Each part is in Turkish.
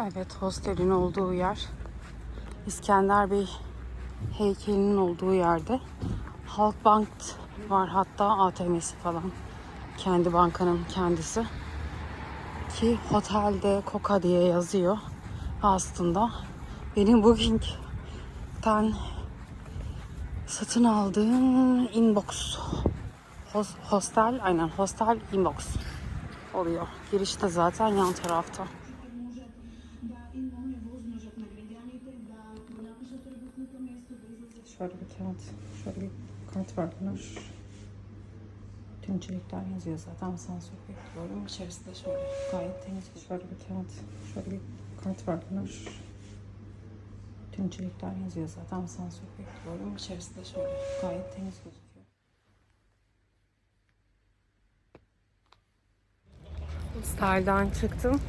Evet, hostelin olduğu yer. İskender Bey heykelinin olduğu yerde. Halkbank var hatta ATM'si falan. Kendi bankanın kendisi. Ki otelde Koka diye yazıyor. Aslında benim Booking'den satın aldığım inbox. Hos- hostel, aynen hostel inbox oluyor. Girişte zaten yan tarafta. Şöyle bir kağıt, şöyle bir kart bunlar. Tüm içerikler yazıyor zaten asansör bekliyorum. İçerisi de şöyle gayet temiz. Şöyle bir kağıt, şöyle bir kart bunlar. Tüm içerikler yazıyor zaten asansör bekliyorum. İçerisi de şöyle gayet temiz gözüküyor. Style'dan çıktım.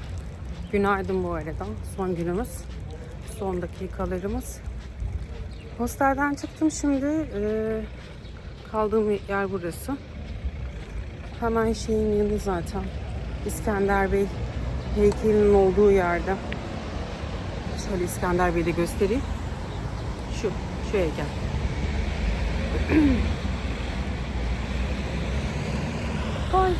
Günaydın bu arada. Son günümüz. Son dakikalarımız. Hostelden çıktım şimdi. Ee, kaldığım yer burası. Hemen şeyin yanı zaten. İskender Bey heykelinin olduğu yerde. Şöyle İskender Bey'i de göstereyim. Şu, şu heykel. Ay.